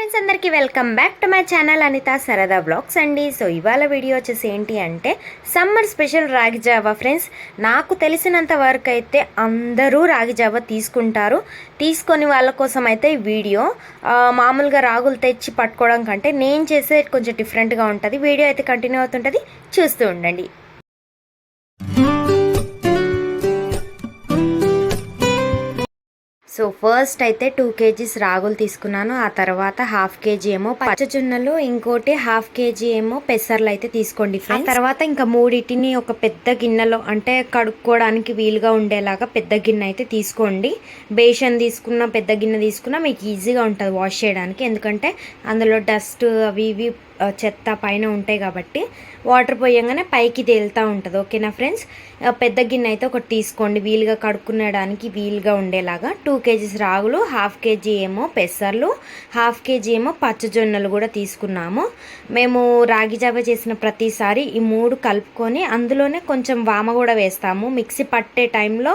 Friends అందరికీ welcome back to my channel Anitha సరదా vlogs అండి. సో ఇవాళ వీడియో వచ్చేసి ఏంటి అంటే summer special ragi java friends నాకు తెలిసినంత వరకు అయితే అందరూ రాగి జావా తీసుకుంటారు. తీసుకొని వాళ్ళ కోసం అయితే ఈ వీడియో మామూలుగా రాగులు తెచ్చి పట్టుకోవడం కంటే నేను చేసే కొంచెం డిఫరెంట్గా ఉంటుంది. వీడియో అయితే కంటిన్యూ అవుతుంటుంది. చూస్తూ ఉండండి. సో ఫస్ట్ అయితే టూ కేజీస్ రాగులు తీసుకున్నాను. ఆ తర్వాత హాఫ్ కేజీ ఏమో పచ్చజొన్నలు ఇంకోటి హాఫ్ కేజీ ఏమో పెసర్లు అయితే తీసుకోండి ఆ తర్వాత ఇంకా మూడింటిని ఒక పెద్ద గిన్నెలో అంటే కడుక్కోవడానికి వీలుగా ఉండేలాగా పెద్ద గిన్నె అయితే తీసుకోండి. బేషన్ తీసుకున్న పెద్ద గిన్నె తీసుకున్న మీకు ఈజీగా ఉంటుంది వాష్ చేయడానికి. ఎందుకంటే అందులో డస్ట్ అవి ఇవి చెత్త పైన ఉంటాయి కాబట్టి వాటర్ పోయంగానే పైకి తేలుతూ ఉంటుంది ఓకేనా ఫ్రెండ్స్? పెద్ద గిన్నె అయితే ఒకటి తీసుకోండి. వీలుగా కడుక్కునడానికి వీలుగా ఉండేలాగా టూ కేజీస్ రాగులు హాఫ్ కేజీ ఏమో పెసర్లు హాఫ్ కేజీ ఏమో పచ్చజొన్నలు కూడా తీసుకున్నాము. మేము రాగి జావ చేసిన ప్రతిసారి ఈ మూడు కలుపుకొని అందులోనే కొంచెం వామ కూడా వేస్తాము. మిక్సీ పట్టే టైంలో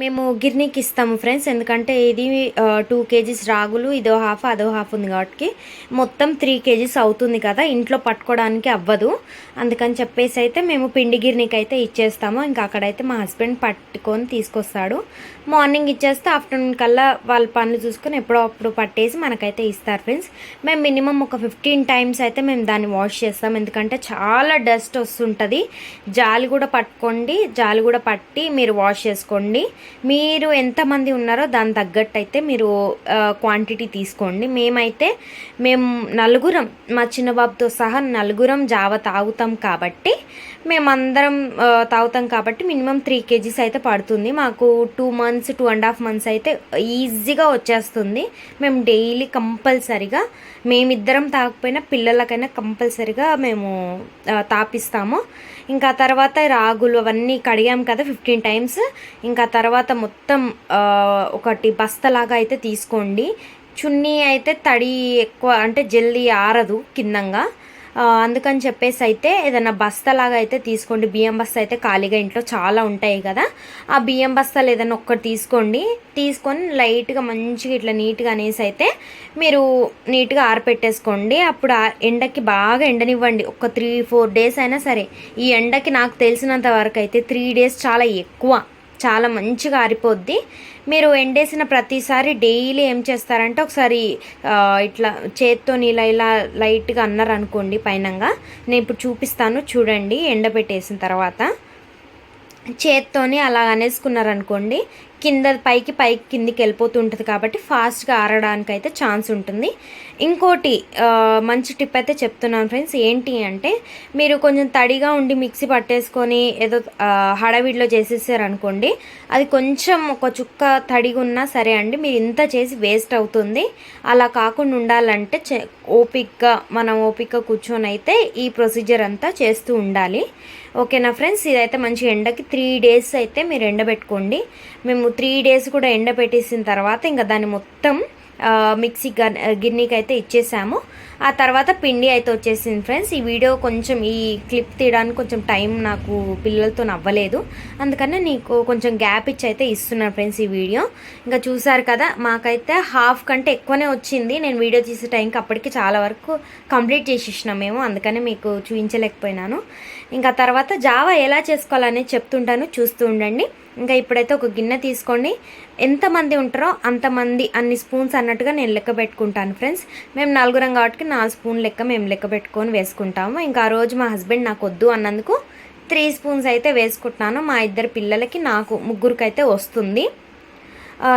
మేము గిర్నీకి ఇస్తాము ఫ్రెండ్స్. ఎందుకంటే ఇది టూ కేజీస్ రాగులు ఇదో హాఫ్ అదో హాఫ్ ఉంది కాబట్టి మొత్తం త్రీ కేజీస్ అవుతుంది కదా. ఇంట్లో పట్టుకోవడానికి అవ్వదు. అందుకని చెప్పేసి అయితే మేము పిండి గిర్నీకి అయితే ఇచ్చేస్తాము. ఇంకా అక్కడైతే మా హస్బెండ్ పట్టుకొని తీసుకొస్తాడు. మార్నింగ్ ఇచ్చేస్తే ఆఫ్టర్నూన్ కల్లా వాళ్ళ పనులు చూసుకొని ఎప్పుడో అప్పుడు పట్టేసి మనకైతే ఇస్తారు ఫ్రెండ్స్. మేము మినిమం ఒక ఫిఫ్టీన్ టైమ్స్ అయితే మేము దాన్ని వాష్ చేస్తాం. ఎందుకంటే చాలా డస్ట్ వస్తుంటుంది. జాలి కూడా పట్టుకోండి. జాలి కూడా పట్టి మీరు వాష్ చేసుకోండి. మీరు ఎంతమంది ఉన్నారో దాని తగ్గట్టు అయితే మీరు క్వాంటిటీ తీసుకోండి. మేమైతే మేము నలుగురం మా చిన్న బాబుతో సహా నలుగురం జావ తాగుతాం కాబట్టి మేమందరం తాగుతాం కాబట్టి మినిమం త్రీ కేజీస్ అయితే పడుతుంది. మాకు two months two and half months అయితే ఈజీగా వచ్చేస్తుంది. మేము డైలీ కంపల్సరిగా మేమిద్దరం తాగకపోయినా పిల్లలకైనా కంపల్సరిగా మేము తాపిస్తాము. ఇంకా తర్వాత రాగులు అవన్నీ కడిగాం కదా ఫిఫ్టీన్ టైమ్స్ ఇంకా తర్వాత మొత్తం ఒకటి బస్తలాగా అయితే తీసుకోండి. చున్నీ అయితే తడి ఎక్కువ అంటే జల్దీ ఆరదు కిందంగా. అందుకని చెప్పేసి అయితే ఏదైనా బస్తలాగా అయితే తీసుకోండి. బియ్యం బస్తా అయితే ఖాళీగా ఇంట్లో చాలా ఉంటాయి కదా. ఆ బియ్యం బస్తాలు ఏదైనా ఒక్కటి తీసుకోండి. తీసుకొని లైట్గా మంచిగా ఇట్లా నీట్గా అనేసి అయితే మీరు నీట్గా ఆరపెట్టేసుకోండి. అప్పుడు ఆ ఎండకి బాగా ఎండనివ్వండి. ఒక త్రీ ఫోర్ డేస్ అయినా సరే. ఈ ఎండకి నాకు తెలిసినంత వరకు అయితే త్రీ డేస్ చాలా ఎక్కువ. చాలా మంచిగా ఆరిపోద్ది. మీరు ఎండేసిన ప్రతిసారి డైలీ ఏం చేస్తారంటే ఒకసారి ఇట్లా చేత్తో ఇలా ఇలా లైట్గా అన్నారు అనుకోండి పైనంగా. నేను ఇప్పుడు చూపిస్తాను చూడండి ఎండబెట్టేసిన తర్వాత. చేత్తోని అలా అనేసుకున్నారనుకోండి కింద పైకి పైకి కిందికి వెళ్ళిపోతుంటుంది కాబట్టి ఫాస్ట్గా ఆరడానికి అయితే ఛాన్స్ ఉంటుంది. ఇంకోటి మంచి టిప్ అయితే చెప్తున్నాను ఫ్రెండ్స్ ఏంటి అంటే మీరు కొంచెం తడిగా ఉండి మిక్సీ పట్టేసుకొని ఏదో హడావిడిలో చేసేసారనుకోండి అది కొంచెం ఒక చుక్క తడిగా ఉన్నా సరే అండి మీరు ఇంత చేసి వేస్ట్ అవుతుంది. అలా కాకుండా ఉండాలంటే చె- ఓపిక్గా మనం ఓపిక్గా కూర్చొని అయితే ఈ ప్రొసీజర్ అంతా చేస్తూ ఉండాలి. ఓకేనా ఫ్రెండ్స్ ఇదైతే మంచి ఎండకి త్రీ డేస్ అయితే మీరు ఎండబెట్టుకోండి. మేము త్రీ డేస్ కూడా ఎండబెట్టేసిన తర్వాత ఇంకా దాన్ని మొత్తం మిక్సీ గిన్నెకి అయితే ఇచ్చేసాము. ఆ తర్వాత పిండి అయితే వచ్చేసింది ఫ్రెండ్స్. ఈ వీడియో కొంచెం ఈ క్లిప్ తీయడానికి కొంచెం టైం నాకు పిల్లలతో అవ్వలేదు అందుకనే నీకు కొంచెం గ్యాప్ ఇచ్చి అయితే ఇస్తున్నాను ఫ్రెండ్స్ ఈ వీడియో. ఇంకా చూసారు కదా మాకైతే హాఫ్ కంటే ఎక్కువనే వచ్చింది. నేను వీడియో చేసే టైంకి అప్పటికి చాలా వరకు కంప్లీట్ చేసేసినాం మేము. అందుకనే మీకు చూపించలేకపోయినాను. ఇంకా తర్వాత జావా ఎలా చేసుకోవాలనేది చెప్తుంటాను. చూస్తూ ఉండండి. ఇంకా ఇప్పుడైతే ఒక గిన్నె తీసుకోండి. ఎంతమంది ఉంటారో అంతమంది అన్ని స్పూన్స్ అన్నట్టుగా నేను లెక్క పెట్టుకుంటాను ఫ్రెండ్స్. మేము నలుగురం కాబట్టి నాలుగు స్పూన్ లెక్క మేము లెక్క పెట్టుకొని వేసుకుంటాము. ఇంకా ఆ రోజు మా హస్బెండ్ నాకు వద్దు అన్నందుకు త్రీ స్పూన్స్ అయితే వేసుకుంటున్నాను. మా ఇద్దరు పిల్లలకి నాకు ముగ్గురికైతే వస్తుంది.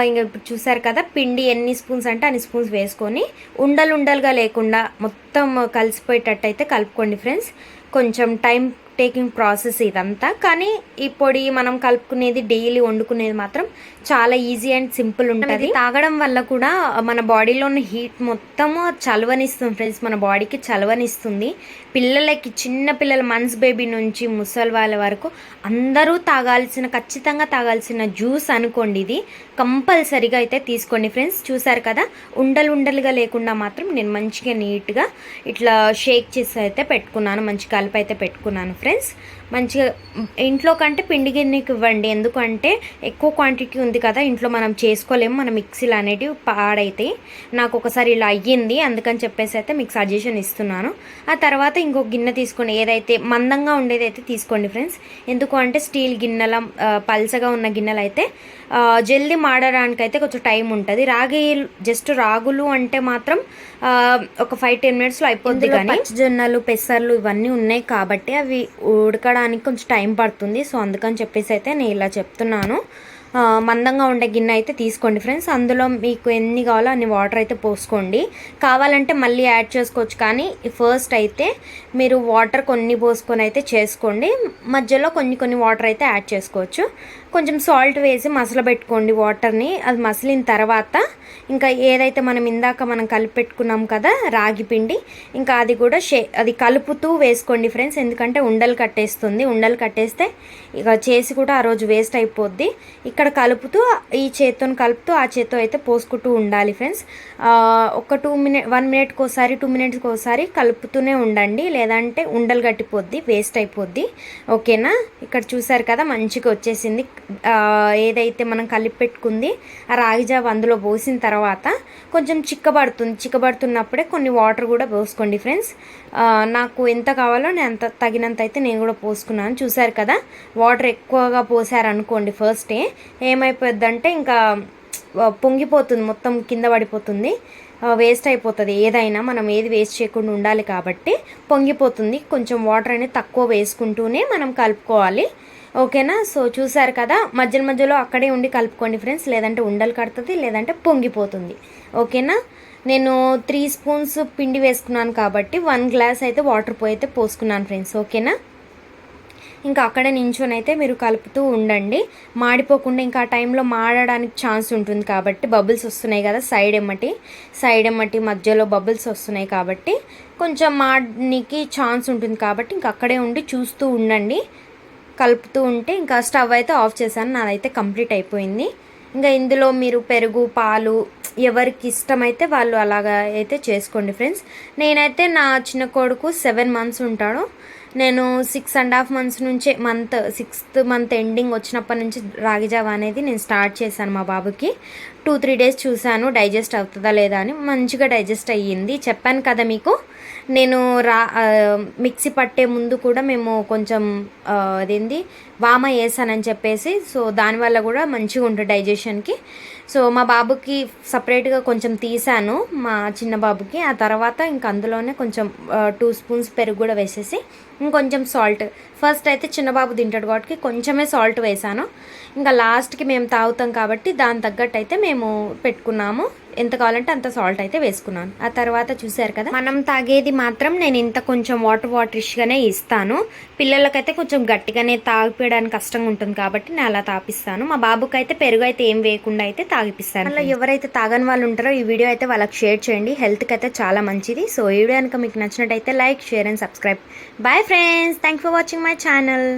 ఇంకా ఇప్పుడు చూసారు కదా పిండి ఎన్ని స్పూన్స్ అంటే అన్ని స్పూన్స్ వేసుకొని ఉండలు ఉండలుగా లేకుండా మొత్తం కలిసిపోయేటట్టు అయితే కలుపుకోండి ఫ్రెండ్స్. కొంచెం టైం టేకింగ్ ప్రాసెస్ ఇదంతా. కానీ ఈ పొడి మనం కలుపుకునేది డైలీ వండుకునేది మాత్రం చాలా ఈజీ అండ్ సింపుల్ ఉంటుంది. తాగడం వల్ల కూడా మన బాడీలో ఉన్న హీట్ మొత్తము చలవనిస్తుంది ఫ్రెండ్స్ మన బాడీకి చలవనిస్తుంది. పిల్లలకి చిన్న పిల్లల మంత్స్ బేబీ నుంచి ముసలి వాళ్ళ వరకు అందరూ తాగాల్సిన ఖచ్చితంగా తాగాల్సిన జ్యూస్ అనుకోండి ఇది. కంపల్సరీగా అయితే తీసుకోండి ఫ్రెండ్స్. చూసారు కదా? ఉండలు ఉండలుగా లేకుండా మాత్రం నేను మంచిగా నీట్గా ఇట్లా షేక్ చేసి అయితే పెట్టుకున్నాను. మంచి కలిపి అయితే పెట్టుకున్నాను ఫ్రెండ్స్. మంచిగా ఇంట్లో కంటే పిండి గిన్నెకి ఇవ్వండి. ఎందుకంటే ఎక్కువ క్వాంటిటీ ఉంది కదా ఇంట్లో మనం చేసుకోలేము మన మిక్సీలు అనేటివి పాడైతాయి. నాకు ఒకసారి ఇలా అయ్యింది అందుకని చెప్పేసి అయితే మీకు సజెషన్ ఇస్తున్నాను. ఆ తర్వాత ఇంకొక గిన్నె తీసుకోండి. ఏదైతే మందంగా ఉండేది అయితే తీసుకోండి ఫ్రెండ్స్ ఎందుకు అంటే స్టీల్ గిన్నెల పల్చగా ఉన్న గిన్నెలు అయితే జల్దీ మాడడానికి అయితే కొంచెం టైం ఉంటుంది. రాగి జస్ట్ రాగులు అంటే మాత్రం ఒక ఫైవ్ టెన్ మినిట్స్లో అయిపోద్ది కానీ జొన్నలు పెసర్లు ఇవన్నీ ఉన్నాయి కాబట్టి అవి ఉడకడానికి కొంచెం టైం పడుతుంది. సో అందుకని చెప్పేసి అయితే నేను ఇలా చెప్తున్నాను. మందంగా ఉండే గిన్నె అయితే తీసుకోండి ఫ్రెండ్స్. అందులో మీకు ఎన్ని కావాలో అన్ని వాటర్ అయితే పోసుకోండి. కావాలంటే మళ్ళీ యాడ్ చేసుకోవచ్చు. కానీ ఫస్ట్ అయితే మీరు వాటర్ కొన్ని పోసుకొని అయితే చేసుకోండి. మధ్యలో కొన్ని కొన్ని వాటర్ అయితే యాడ్ చేసుకోవచ్చు. కొంచెం సాల్ట్ వేసి మసలు పెట్టుకోండి వాటర్ని. అది మసిలిన తర్వాత ఇంకా ఏదైతే మనం ఇందాక మనం కలిపెట్టుకున్నాం కదా రాగి పిండి ఇంకా అది కూడా షే అది కలుపుతూ వేసుకోండి ఫ్రెండ్స్. ఎందుకంటే ఉండలు కట్టేస్తుంది. ఉండలు కట్టేస్తే ఇక చేసి కూడా ఆ రోజు వేస్ట్ అయిపోద్ది. ఇక్కడ కలుపుతూ ఈ చేత్తో కలుపుతూ ఆ చేత్తో అయితే పోసుకుంటూ ఉండాలి ఫ్రెండ్స్. ఒక టూ మినిట్ వన్ మినిట్కి ఒకసారి టూ మినిట్స్కి ఒకసారి కలుపుతూనే ఉండండి. లేదంటే ఉండలు గట్టిపోద్ది వేస్ట్ అయిపోద్ది. ఓకేనా? ఇక్కడ చూసారు కదా మంచిగా వచ్చేసింది. ఏదైతే మనం కలిపి పెట్టుకుంది ఆ రాగి అందులో పోసిన తర్వాత కొంచెం చిక్కబడుతుంది. చిక్కబడుతున్నప్పుడే కొన్ని వాటర్ కూడా పోసుకోండి ఫ్రెండ్స్. నాకు ఎంత కావాలో నేను అంత తగినంత అయితే నేను కూడా పోసుకున్నాను. చూసారు కదా వాటర్ ఎక్కువగా పోసారనుకోండి ఫస్టే ఏమైపోద్దంటే ఇంకా పొంగిపోతుంది మొత్తం కింద పడిపోతుంది వేస్ట్ అయిపోతుంది. ఏదైనా మనం ఏది వేస్ట్ చేయకుండా ఉండాలి కాబట్టి పొంగిపోతుంది. కొంచెం వాటర్ అనేది తక్కువ వేసుకుంటూనే మనం కలుపుకోవాలి. ఓకేనా? సో చూసారు కదా? మధ్య మధ్యలో అక్కడే ఉండి కలుపుకోండి ఫ్రెండ్స్. లేదంటే ఉండలు కడుతుంది లేదంటే పొంగిపోతుంది. ఓకేనా? నేను త్రీ స్పూన్స్ పిండి వేసుకున్నాను కాబట్టి వన్ గ్లాస్ అయితే వాటర్ పోయి అయితే పోసుకున్నాను ఫ్రెండ్స్. ఓకేనా? ఇంకా అక్కడే నించొని అయితే మీరు కలుపుతూ ఉండండి. మాడిపోకుండా ఇంకా ఆ టైంలో మాడడానికి ఛాన్స్ ఉంటుంది కాబట్టి బబుల్స్ వస్తున్నాయి కదా సైడ్ ఎమ్మటి. సైడ్ ఎమ్మటి మధ్యలో బబుల్స్ వస్తున్నాయి కాబట్టి కొంచెం మాడనికి ఛాన్స్ ఉంటుంది కాబట్టి ఇంకా అక్కడే ఉండి చూస్తూ ఉండండి. కలుపుతూ ఉంటే ఇంకా స్టవ్ అయితే ఆఫ్ చేశాను. నాదైతే కంప్లీట్ అయిపోయింది. ఇంకా ఇందులో మీరు పెరుగు పాలు ఎవరికి ఇష్టమైతే వాళ్ళు అలాగా అయితే చేసుకోండి ఫ్రెండ్స్. నేనైతే నా చిన్న కొడుకు సెవెన్ మంత్స్ ఉంటాడు. నేను సిక్స్ అండ్ హాఫ్ మంత్స్ నుంచే మంత్ సిక్స్త్ మంత్ ఎండింగ్ వచ్చినప్పటి నుంచి రాగి జావ అనేది నేను స్టార్ట్ చేశాను మా బాబుకి. టూ త్రీ డేస్ చూశాను డైజెస్ట్ అవుతుందా లేదా అని మంచిగా డైజెస్ట్ అయ్యింది. చెప్పాను కదా మీకు నేను రా మిక్సీ పట్టే ముందు కూడా మేము కొంచెం అదేంది వామ వేసానని చెప్పేసి సో దానివల్ల కూడా మంచిగా ఉంటుంది డైజెషన్కి సో మా బాబుకి సపరేట్గా కొంచెం తీసాను మా చిన్న బాబుకి. ఆ తర్వాత ఇంక అందులోనే కొంచెం టూ స్పూన్స్ పెరుగు కూడా వేసేసి ఇంకొంచెం సాల్ట్. ఫస్ట్ అయితే చిన్న బాబు తింటాడు కాబట్టి కొంచెమే సాల్ట్ వేసాను. ఇంకా లాస్ట్కి మేము తాగుతాం కాబట్టి దాని తగ్గట్టు అయితే మేము పెట్టుకున్నాము. ఎంత కావాలంటే అంత సాల్ట్ అయితే వేసుకున్నాను. ఆ తర్వాత చూసారు కదా మనం తాగేది మాత్రం నేను ఇంత కొంచెం వాటర్ వాటరిష్గానే ఇస్తాను. పిల్లలకైతే కొంచెం గట్టిగానే తాగిపోయడానికి కష్టంగా ఉంటుంది కాబట్టి నేను అలా తాపిస్తాను. మా బాబుకి అయితే పెరుగు అయితే ఏం వేయకుండా అయితే తాగిపిస్తాను. అలా ఎవరైతే తాగని వాళ్ళు ఉంటారో ఈ వీడియో అయితే వాళ్ళకి షేర్ చేయండి. హెల్త్కి అయితే చాలా మంచిది. సో ఈ వీడియో కనుక మీకు నచ్చినట్టయితే like share and subscribe. Bye friends thank for watching my channel